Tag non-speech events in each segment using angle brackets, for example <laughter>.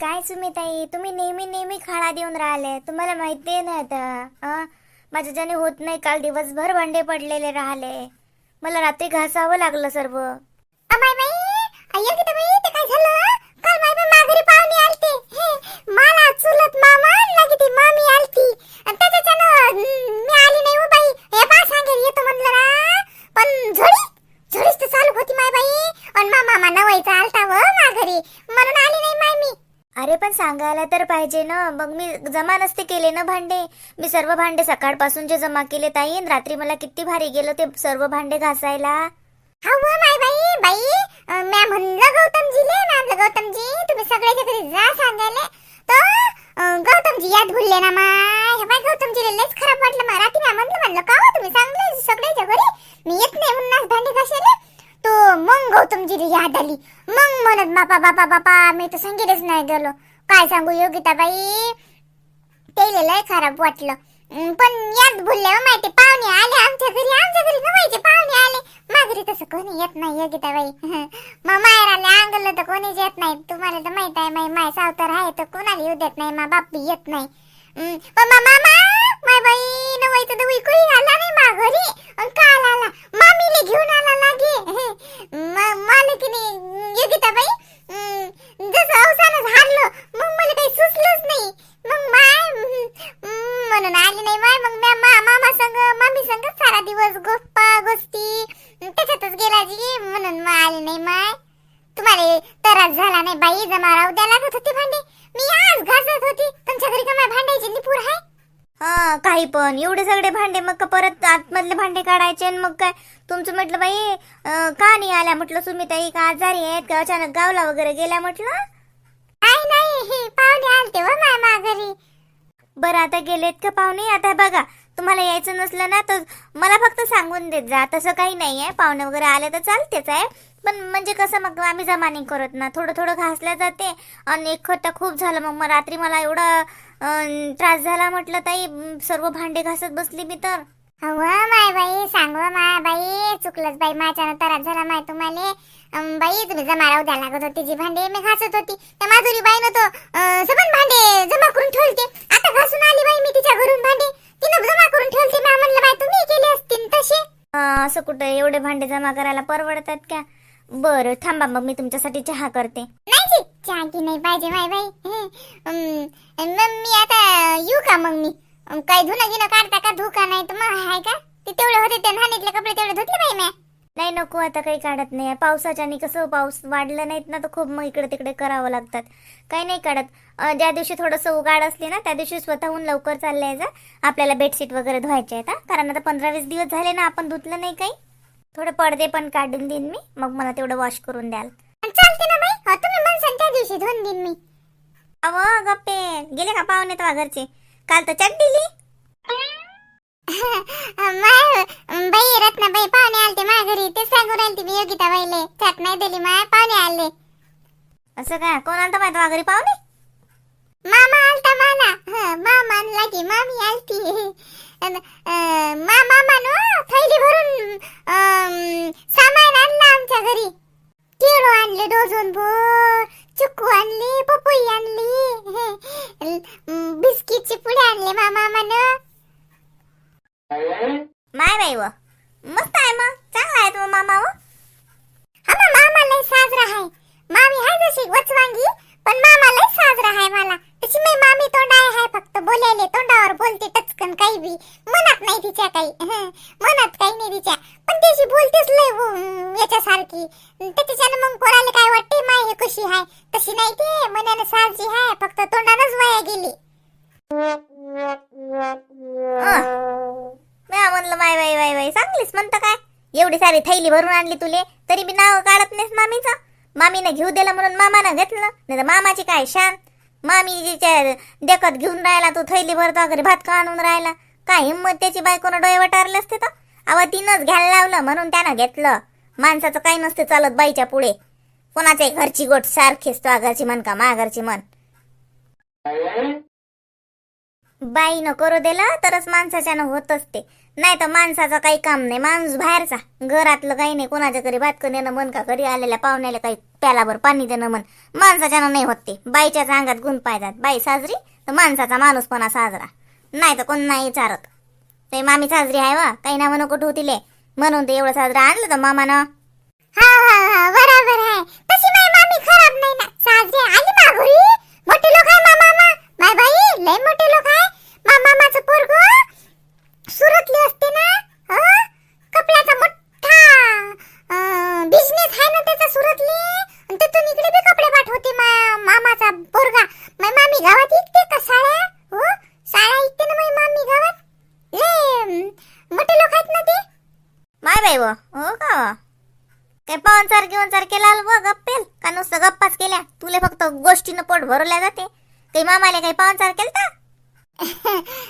काय सुमिताई तुम्ही नेहमी नेहमी खाळा देऊन राहिले. तुम्हाला माहिती आहे ना आता अं? माझ्या ज्याने होत नाही काल दिवसभर भांडे पडलेले राहिले. मला रात्री घासावं लागलं सर्व. अमाय बाई अय्या किती बाई ते काय झालं? काल माय बाई माघारी पाहुणे आलते. मला चुलत मामा लगे ती मामी आलती. आणि त्याच्याच्यानं हम्म, मी आली नाही हो बाई. हे बा सांगेल येतो म्हणलं ना. पण झोडी झोडीच तर चालू होती माय बाई. आणि मा मामा नवायचा आलता व माघारी. म्हणून आली नाही माय मी. अरे पण सांगायला तर पाहिजे ना. मग मी जमा नसते केले ना भांडे? मी सर्व भांडे सकाळपासून जे जमा केले ताई रात्री मला किती भारी गेलं ते सर्व भांडे घासायला. हव हो, माय बाई बाई. म्या म्हणलं गौतमजीले म्हणलं गौतमजी तुम्ही सगळ्याच्या घरी जा सांगायला. तर गौतमजी याद भुलले ना माय? हे बाय गौतमजीले लयच खराब वाटलं. मराठी रात्री म्या म्हणलं म्हणलं का हो तुम्ही सांगले सगळ्याच्या घरी? मी येत नाही म्हणून भांडे घासायला. तो मग गौतमजीला याद आली. मग म्हणत बापा बापा बापा मी तर संगीतच नाही गेलो. काय सांगू योगिताबाई? त्याला लय खराब वाटलं. पण यात भुलले हो माहिती पाहुणे आले आमच्या घरी आमच्या घरी नवायचे पाहुणे आले. माघरी तसं कोणी येत नाही योगिताबाई. <laughs> मग माहेर आले अंगलं तर कोणीच येत नाही. तुम्हाला तर माहीत आहे माई माय सावतर आहे तर कोणाला येऊ देत नाही मा बापी येत नाही. पण मामा! माय बाई नवायचं तर कोणी आला नाही मा घरी अन् काल आला. मामीले घेऊन आला लागे. <laughs> म- मला की नाही योगिता बाई अं, जसं अवसानच हारलं मग मला काही सुचलंच नाही मग माय अं, म्हणून आली नाही माय मग म्या मा मामा संग मामी संग सारा दिवस गप्पा गोष्टी अं, त्याच्यातच गेला जी म्हणून मग आली नाही माय तुम्हाला त्रास झाला नाही बाई जमा राहू द्या लागत होती भांडे मी आज घासत होती तुमच्या घरी का माय भांडायची निपूर आहे हा काही पण एवढे सगळे भांडे मग का परत आतमधले भांडे काढायचे आणि मग काय? तुमचं म्हटलं बाई अं, का नाही आल्या? म्हटलं सुमिताई का आजारी आहेत? का अचानक गावला वगैरे गेल्या म्हटलं. नाही नाही हे पाहुणे आलते व माय माघारी. बरं आता गेलेत का पाहुणे? आता बघा तुम्हाला यायचं नसलं ना तर मला फक्त सांगून देत जा. तसं काही नाही आहे पाहुणे वगैरे आले तर चालतेच आहे. पण म्हणजे कसं मग आम्ही जमा नाही करत ना. थोडं थोडं घासल्या जाते. आणि एकखट्टा खूप झालं मग मग रात्री मला एवढा त्रास झाला म्हटलं ताई सर्व भांडे घासत बसली मी तर. अव माय बाई सांग माय बाई चुकलंच बाई माझ्यानं त्रास झाला माय तुम्हाला. बाई तुम्ही जमा राहू द्या लागत होती जी भांडे मी घासत होती. त्या माधुरी बाईनं तो सबन भांडे जमा करून ठेवते आता घासून आली बाई मी तिच्या घरून भांडे. तिनं जमा करून ठेवते मी म्हणलं बाई तुम्ही केले असतील तसे अं, असं कुठं एवढे भांडे जमा करायला परवडतात का? बरं थांबा मग मी तुमच्यासाठी चहा करते. चहा की नाही पाहिजे माय बाई अं, मग मी आता येऊ का मग मी? काय धुणं गिनं काढता का धुका नाही तर मग आहे का? ते तेवढे होते ते नाणीतले कपडे तेवढे धुतले बाई म्या. नाही नको आता काही काढत नाही. पावसाच्याने कसं पाऊस वाढलं नाहीत ना तर खूप मग इकडे तिकडे करावं लागतात. काही नाही काढत. ज्या दिवशी थोडंसं उगाड असले ना त्या दिवशी स्वतःहून लवकर चालले जा. आपल्याला बेडशीट वगैरे धुवायचे आहेत कारण आता पंधरा वीस दिवस झाले ना आपण धुतलं नाही काही. थोडे पडदे पण काढून देईन मी. मग मला तेवढं वॉश करून द्याल. चालते ना बाई. हो तुम्ही दिवशी धुवून देईन मी. अव गप्पे. गेले का पाहुणे तुझ्या घरचे? काल तर चट दिली. <laughs> बाई रत्नाबाई पाहुणे आलते माझ्या घरी. ते सांगून राहिली मी योगिता बाईले. त्यात नाही दिली माय पाहुणे आले. असं काय? कोण आलता माहिती तुझ्या घरी पाहुणे? मामा आलता हं, मामा की मामी आलती. मामा नो थैली भरून सामान आणलं आमच्या घरी. केळो आणले डोजन भर चुकू आणली पपई आणली अं, बिस्किटचे पुढे आणले मामा मामानं. माय बाई व मस्त आहे मग. चांगला आहे तो मामा व. हा मामा लय साजरा आहे. मामी आहे जशी वचवांगी पण मामा लय साजरा आहे मला. तशी मी मामी तोंडा आहे फक्त बोलायले तोंडावर बोलते टचकन काही बी. मनात नाही तिच्या काही. <laughs> मनात काही नाही तिच्या. त्याशी त्याची बोलतेच लय याच्यासारखी. त्याच्यानं मग कोणाला काय वाटते माय हे कशी हाय? तशी नाही ते मनानं सारखी हाय फक्त तोंडानच वाया गेली. म्या म्हणलं माय बाई बाई बाई चांगलीच म्हणतं काय? एवढी सारी थैली भरून आणली तुले तरी बी नाव काढत नाहीस मामीचं. मामीनं घेऊ दिलं म्हणून मामानं घेतलं नाही तर मामाची काय शान? मामी जिच्या देखत घेऊन राहिला तू थैली भरतो घरी भात का आणून राहिला. काय हिंमत त्याची बायकोनं डोळे वटारले असते तर? अव तिनंच घ्यायला लावलं म्हणून त्यानं घेतलं. माणसाचं काही नसते चालत बाईच्या पुढे. कोणाच्या घरची गोट सारखीच तो आघरची म्हण का माघरची मन म्हण. बाईनं करू दिला तरच माणसाच्यानं होत असते नाही तर माणसाचं काही काम नाही. माणूस बाहेरचा. घरातलं काही नाही. कोणाच्या घरी भात नेणं मन का? घरी आलेल्या पाहुण्याला काही प्यालाभर पाणी देणं मन माणसाच्यानं नाही होत ते. बाईच्याच अंगात गुण पाहिजात बाई साजरी तर माणसाचा माणूसपणा साजरा. नाही तर कोण नाही विचारत. ते मामी साजरी आहे वा काही ना म्हणू कुठं होतीले म्हणून ते एवढं साजरं आणलं तर मामानं हा हा हा बरोबर आहे तशी माय मामी खराब नाही ना साजरी आली माघोरी मोठे लोक आहे मामा मा माय बाई लय मोठे लोक आहे मामा मामाचं पोरग सुरतली असते ना हं? कपड्याचा मोठा बिझनेस आहे ना त्याचा सुरतली आणि तिथून इकडे बी कपडे पाठवते मा- मामाचा पोरगा माय मामी गावात इकते का साड्या हो साड्या इकते ना माय मामी गावात लय अं, मोठे लोक आहेत ना ते माय बाई व हो का व? काय पाहुणचार घेऊन चार केला व गप्पेल का नुसतं गप्पाच केल्या तुले फक्त गोष्टीनं पोट भरवल्या जाते. काही मामाला काही पाहुणचार केलता? केलता <laughs>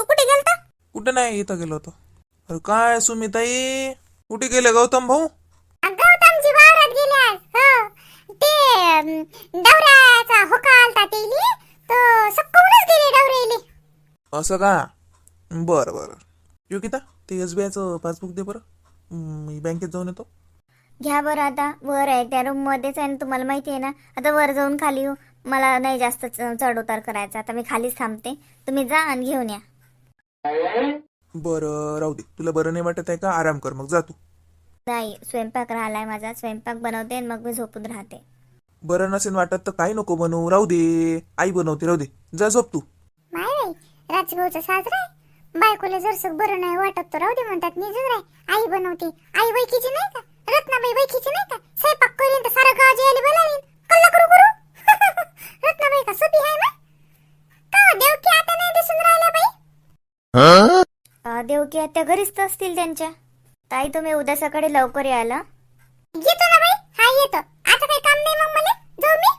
तू कुठे गेलता? कुठे नाही इथं गेलो होतो. अरे काय सुमिताई? कुठे गेले गौतम भाऊ? गौतमजी वावरात गेले आज. हो. ते अं, होका आलता तेली. तर सक्कूनच गेले दौऱ्याले. असं का? बरं बरं. योगिता ते एस बी आयचं पासबुक दे बरं. हम्म, मी बँकेत जाऊन येतो. घ्या बरं आता. वर आहे त्या रूम मध्येच आहे ना तुम्हाला माहिती आहे ना आता वर जाऊन खाली येऊ. मला नाही जास्त चढ उतार करायचा. आता मी खालीच थांबते. तुम्ही जा आणि घेऊन या. बरं राहू दे. तुला बरं नाही वाटत आहे का? आराम कर मग जा तू. नाही स्वयंपाक राहिलाय माझा. स्वयंपाक बनवते आणि मग मी झोपून राहते. बरं नसेल वाटत तर काही नको बनवू. राहू दे. आई बनवते राहू दे. जा झोप तू. माय राजभाऊचा साजरा आहे. बायकोला जरसक बरं नाही वाटत तर राहू दे म्हणतात निजून राय. आई बनवते. आई वैकीची नाही का? रत्नाबाई वैकीची नाही का? स्वयंपाक करीन तर सारं गाव जेवायला बोलावीन. कल्ला करू करू? <laughs> रत्नाबाई का सोपी आहे ना का देवकी आता नाही दिसून राहिल्या बाई? देवकी आत्या घरीच तर असतील त्यांच्या. ताई तुम्ही उद्या सकाळी लवकर यायला येतो ना बाई? हा येतो. आता काही काम नाही मग मला? जाऊ मी?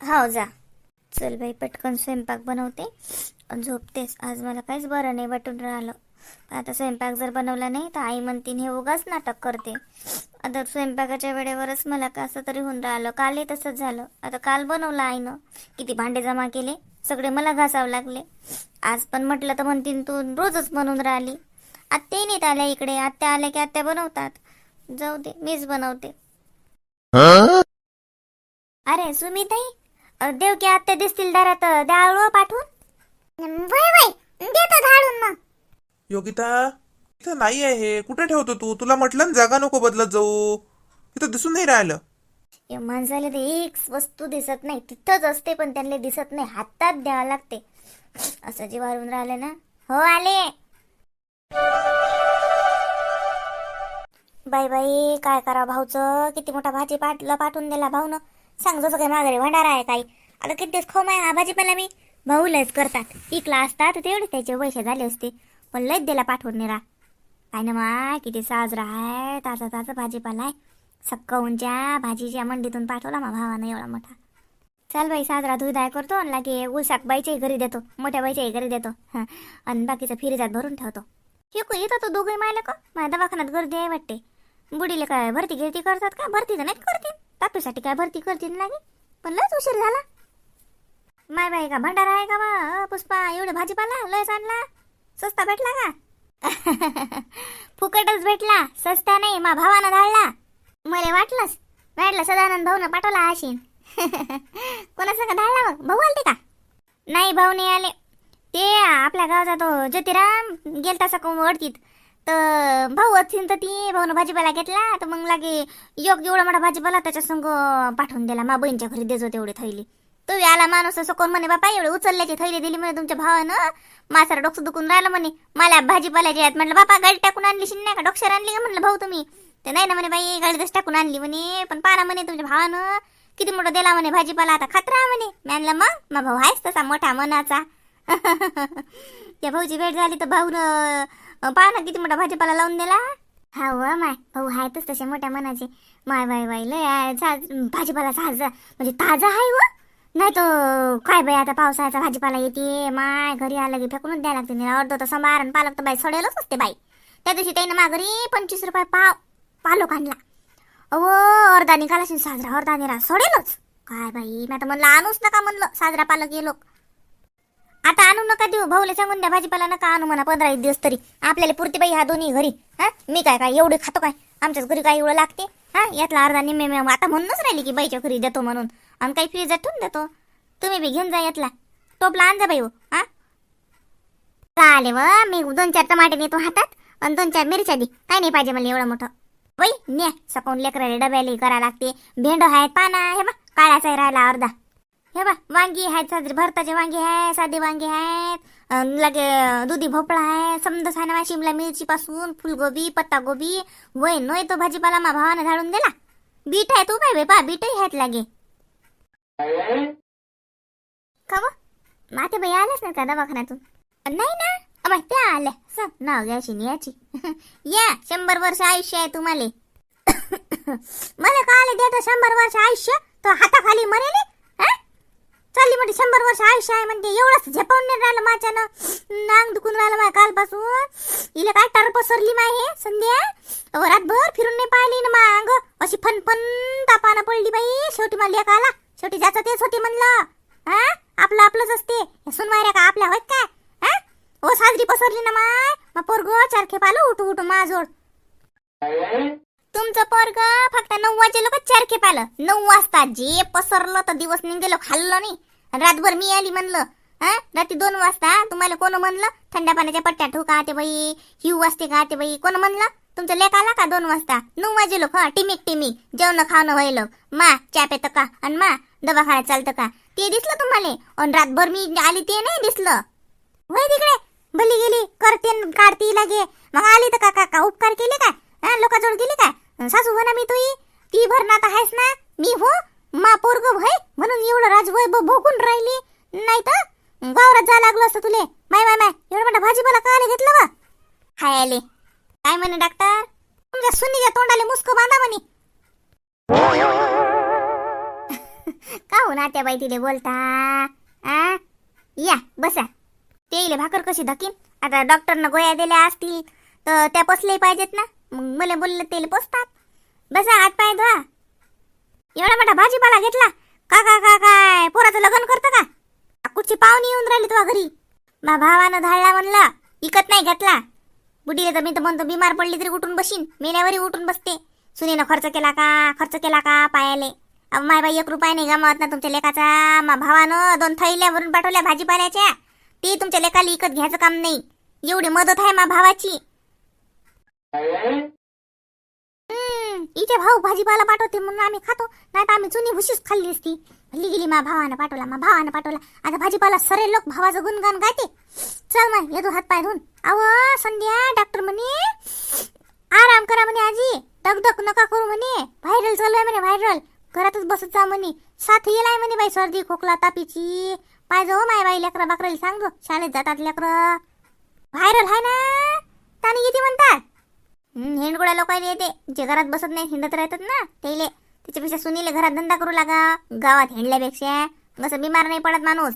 हो जा. चल बाई पटकन स्वयंपाक बनवते. अन् झोपतेस. आज मला काहीच बरं नाही वाटून राहिलं. आता स्वयंपाक जर बनवला नाही तर आई म्हणतीन हे उगाच नाटक करते. आता स्वयंपाकाच्या वेळेवरच मला कसं तरी होऊन राहिलं. कालही तसंच झालं. आता काल बनवलं आईनं. किती भांडे जमा केले. सगळे मला घासावं लागले. आज पण म्हटलं तर म्हणतीन तू रोजच बनवून राहिली. आत्याही नाहीत आल्या इकडे. आत्या आल्या की आत्या बनवतात. जाऊ दे मीच बनवते. अरे सुमिताई देव की आत्या दिसतील दारात अ, द्या आळू पाठवून? वय वय देतो धाडून मग. योगिता इथं नाही आहे कुठे ठेवतो तू? तुला म्हटलं ना जागा नको बदलत जाऊ. इथं दिसून नाही राहिलं. या माणसाला ते एक वस्तू दिसत नाही तिथंच असते पण त्यांना दिसत नाही हातात द्यावं लागते. असं जे वाढून राहिले ना. हो आले. बाई बाई काय करा भाऊचं? किती मोठा भाजी पाटला पाठवून दिला भाऊनं. सांग जसं काही माघारी भंडारा आहे काही. आता कितीच खो माय हा भाजीपाला मी. भाऊ लयच करतात. इकला असता तर तेवढे त्याचे पैसे झाले असते. पण लयच दिला पाठवून नेला काय ना माय किती साजरा आहे ताजा ताजा भाजीपाला आहे. सक्काहूनच्या भाजीच्या मंडीतून पाठवला मा भावानं एवढा मोठा. चल बाई साजरा धुदाय करतो आणि लागे उसाक बाईच्याही घरी देतो मोठ्या बाईच्याही घरी देतो आणि बाकीचं फिरीजात भरून ठेवतो. हे को येतात तो दोघे मायला का? माझ्या दवाखान्यात गर्दी आहे वाटते. बुडीले काय भरती गिरती करतात का? भरती तर नाही करतील. तातूसाठी काय भरती करतील लागे पण लयच उशीर झाला. माय बाई का भंडारा आहे का बा? पुष्पा एवढे भाजीपाला लयच आणला. स्वस्ता भेटला का? <laughs> फुकटच भेटला. सस्ता नाही मा भावानं धाडला. मला वाटलंच वाटलं सदानंद भाऊनं पाठवला आशीन <laughs> कोणासंग धाडला मग? भाऊ आलते का? नाही भाऊ नाही आले. ते आपल्या गावचा तो ज्योतिराम गेलता सकून ओढतीत तर भाऊ असतील तर ती भाऊनं भाजीपाला घेतला. तर मग लागे योग एवढा मोठा भाजीपाला त्याच्या संग पाठवून दिला. मा बहिणीच्या घरी देजो तेवढे थैली. तू आला माणूस असं कोण म्हणे बापा एवढे उचलल्याची थैली दिली म्हणे तुमच्या भावानं? मासाला डोकं दुखून राहिलं म्हणे. मला भाजीपाल्याची आहेत म्हटलं बापा गाडी टाकून आणली शिन नाही का? डोक्षर आणली का? म्हटलं भाऊ तुम्ही. ते नाही ना म्हणे बाई गाडीतच टाकून आणली म्हणे पण पाना म्हणे तुमच्या भावानं. किती मोठं दिला म्हणे भाजीपाला आता खतरा म्हणे. मी मग? मग भाऊ आहेस तसा मोठा मनाचा. <laughs> त्या भाऊची भेट झाली तर भाऊ पाहा ना किती मोठा भाजीपाला लावून दिला. हा व माय. भाऊ आहेतच तसे मोठ्या मनाचे. माय बाय बाय लय भाजीपाला ताजा म्हणजे ताजा आहे व नाही तर काय बाई आता पावसाळ्याचा भाजीपाला येते. माय घरी आलं की फेकूनच द्यायला लागते. नाही अर्ध तर संभार आणि पालक तर बाई सोडेलच असते बाई. त्या दिवशी त्यानं माघरी पंचवीस रुपये पाव पालक आणला. अहो अर्धा निघाला साजरा अर्धा निरा सोडेलच. काय बाई मी आता म्हणलं आणूच नका म्हणलं साजरा पालक गेलो आता आणू नका देऊ भाऊला सांगून द्या भाजीपाला नका आणू म्हणा पंधरा एक दिवस तरी. आपल्याला पुरती बाई ह्या दोन्ही घरी. हा? मी काय काय एवढे खातो काय? आमच्याच घरी काय एवढं लागते? हा? यातला अर्धा निम्मे मी आता म्हणूनच राहिली की बाईच्या घरी देतो म्हणून. आणि काही फ्रीज ठेवून देतो. तुम्ही बी घेऊन जा यातला. टोपला आण जा बाई हो हा? चालेल व मी दोन चार टमाटे नेतो हातात आणि दोन चार मिरच्या दे. काय नाही पाहिजे मला एवढं मोठं. बाई न्या सकाळून लेकराले डब्याले करा लागते. भेंड आहेत पाना हे बा काळ्याचाही राहिला अर्धा. हे बा वांगी आहेत साजरी भरताचे वांगे आहे साधे वांगे आहेत लगे दुधी भोपळा आहे समजा साना शिमला मिरची पासून फुलगोबी पत्ता गोबी वय नोय तो भाजीपाला मा भावाने झाडून दिला. बीट आहे तू काय बेपा बीटही आहेत लागे. का माते बाई आल्याच नाही का दवाखान्यातून? नाही ना. अबाय त्या आल्या सांग नाव घ्यायची न याची या शंभर वर्ष आयुष्य आहे तुम्हाला. <coughs> मला का आले देतो शंभर वर्ष आयुष्य? तो हाताखाली मरेली? चालली म्हणजे शंभर वर्ष आयुष्य आहे म्हणते. एवढंच झेपावून नाही राहिलं माझ्यानं. नांग दुखून राहिलं माझ्या कालपासून. इला काय टार पसरली माय हे संध्या रातभर फिरून नाही पाहिली ना मांग अशी फनफन तापानं पडली बाई. शेवटी मला लेक आला शेवटी ज्याचं तेच होते म्हणलं. हा? आपलं आपलंच असते. सुनवाऱ्या सुनवायऱ्या का आपल्या होत काय? ओ साजरी पसरली ना माय. मग पोरग चारखे पालो उठू उठू माझोड तुमचं पोरग फक्त नऊ वाजे लोक चारखे पालं नऊ वाजता जे पसरलं तर दिवस निघेलो खाल्लं नाही. आणि रातभर मी आली म्हणलं हा? रात्री दोन वाजता तुम्हाला कोण म्हणलं? थंड पाण्याच्या पट्ट्या ठोका ते बाई हिव वाजते का ते बाई कोण म्हणलं? तुमचं लेख आला का दोन वाजता? नऊ वाजे लोक टिमिक टिमिक जेवण खावणं व्हायलं मा चा पेतं का? आणि मा दवाखान्यात चालतं का? ते दिसलं तुम्हाला. आणि रातभर मी आली ते नाही दिसलं. वय तिकडे? भली गेली करतीन काढती लागे. मग आली तर का का का उपकार केले काय? हा गेली काय? सासू म्हणा मी तुई ती भरनात आहेस ना मी हो मा पोरग भय म्हणून एवढं राजवय भोगून राहिली. नाही तर गावरात जा लागलो असतं तुले. माय माय माय एवढं मोठा भाजीपाला काय घेतलं का हाय आले. काय म्हणे डॉक्टर तुमच्या सुनीच्या तोंडाले मुस्क बांधा म्हणे. <laughs> का हो नात्या बाई तिले बोलता? आ? या बसा. तेले भाकर कशी धकीन? आता डॉक्टरनं गोळ्या दिल्या असतील तर त्या पसले पाहिजेत ना. मग मला बोलले तेल पसतात. बसा हात पाय धुवा. एवढा मोठा भाजीपाला घेतला. का का का काय? पोराचं लग्न करतं का? कुठची पाहुणी येऊन राहिली तुझ्या घरी. मा भावानं धाडला म्हणला इकत नाही घेतला. बुडीले तर मी तर म्हणतो बिमार पडली तरी उठून बसीन मेल्यावरही उठून बसते. सुनीनं खर्च केला का? खर्च केला का? पायाले. अहो माय बाई एक रुपया नाही गमावत ना तुमच्या लेकाचा. मा भावानं दोन थैल्या भरून पाठवल्या भाजीपाल्याच्या. ते तुमच्या लेकाला इकत घ्यायचं काम नाही. एवढी मदत आहे मा भावाची. इथे भाऊ भाजीपाला पाठवते म्हणून आम्ही खातो. नाही तर आम्ही जुनी भुशीच खाल्ली असती. हल्ली गेली मा भावानं पाठवला मा भावानं पाठवला. आता भाजीपाला सरे लोक भावाचं गुणगान गायते. चल मग येतो हात पाय धुवून. अव संध्या डॉक्टर म्हणे. आराम करा म्हणे आजी. दगदग नका करू म्हणे. व्हायरल चालू आहे म्हणे व्हायरल घरातच बसत जा म्हणे. साथ येलाय म्हणे बाई सर्दी खोकला तापीची. पाहिजे हो माय बाई लेकरं बाकराला सांगतो शाळेत जातात लेकरं. व्हायरल आहे ना? त्याने येते म्हणतात. हिंडगुळ्या हेंडगुळ्या येते. जे घरात बसत नाही हिंडत राहतात ना त्याले त्याच्यापेक्षा सुनीले घरात धंदा करू लागा. गावात हिंडल्यापेक्षा. कसं बिमार नाही पडत माणूस.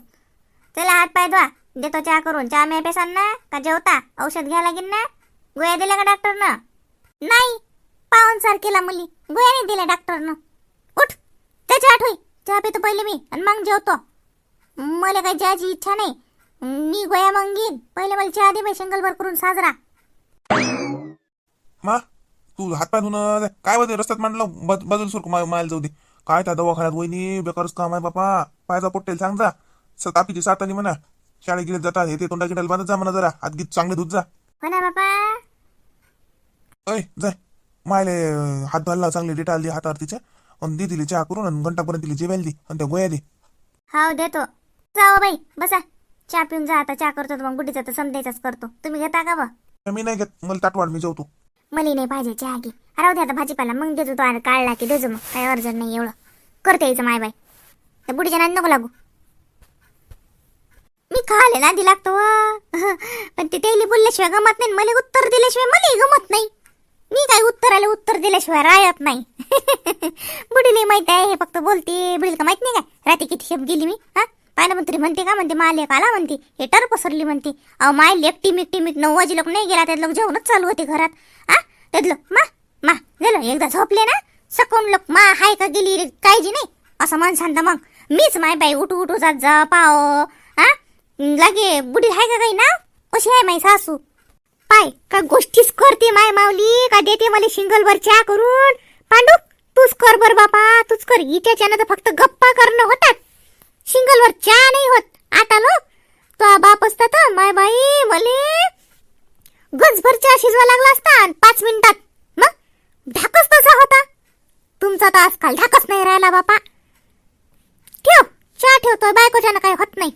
चला हात पाय धुवा. देतो चहा करून. चहा मी पेसान ना? का जेवता? औषध घ्या लागेल ना? गोळ्या दिल्या का डॉक्टरनं? नाही. पाहून सार केला मुली. गोळ्या नाही दिल्या डॉक्टरनं. उठ. त्याची आठवी चहा पितो पहिले मी. आणि मग जेवतो. मला काही चहाची इच्छा नाही. मी गोळ्या मंगीन पहिले मला चहा दे बाई करून साजरा. मा तू हातपाय धुणं काय होते रस्त्यात मांडलं बद- बाजूला सुरकू मायला जाऊ दे. काय त्या दवाखान्यात वहिनी? बेकारच काम आहे बापा. पायचा पोट्टेल सांग जा. स- तापीची सात आली म्हणा. शाळेत गेले जातात हे ते तोंडा गिटाला बांधत जा म्हणा जरा. हात गीत चांगले धुत जा. हो ना बापा. अय जाय मायले अं, हात धुवायला लाव, चांगली डेटा आली हातावर तिच्या आणि दे दिली चहा करून आणि घंटापर्यंत तिला जेवायला दे आणि त्या गोळ्या दे. हाव देतो. जाओ बाई बसा. चहा पिऊन जा आता चहा करतो तर मग बुढीचा तर समजायचाच करतो. तुम्ही घेता का बा मी नाही घेत मला ताटवाड मी जेवतो. मला नाही पाहिजे चहा घे. राहू दे आता भाजीपाला मग देतो तो काढला की देजो मग काही अर्जंट नाही एवढं. करते यायचं माय बाई. त्या बुढीच्या नादी नको लागू. मी खाले नादी लागतो व. <laughs> पण ते तेली बोलल्याशिवाय गमत नाही मला उत्तर दिल्याशिवाय मला गमत नाही. मी काय उत्तराला उत्तर दिल्याशिवाय राहत नाही. <laughs> बुडीला माहीत आहे हे फक्त बोलते बुडीला का माहीत नाही काय. रात्री किती शेप गेली मी हा? पाहिलं म्हणते म्हणते का म्हणते माले आला म्हणते हेटर पसरली म्हणते. अहो माय लेप टिमिक टिमिक नऊ वाजे लोक नाही गेला त्यातलं जेवणच चालू होते घरात. आ? त्यातलं मा मा गेलं एकदा झोपले ना सकून लोक मा हाय का गेली रे काळजी नाही. असं मन सांगता मग मीच माय बाई उठू उठू जात जा पाव आ? लागे बुडी हाय का काही ना? कशी आहे माई सासू? पाय का गोष्टीच करते माय माऊली का देते मला शिंगलवर चहा करून? पांडू तूच कर बर बापा तूच कर हिच्याच्यानं तर फक्त गप्पा करणं होतात. सिंगलवर चहा नाही होत. आता नो तो बाप असता तर माय बाई मले. गजभर चहा शिजवा लागला असता आणि पाच मिनिटात मग ढाकस तसा होता. तुमचा तर आजकाल ढाकस नाही राहिला बापा. ठेव चहा ठेवतोय बायकोच्यानं काही होत नाही.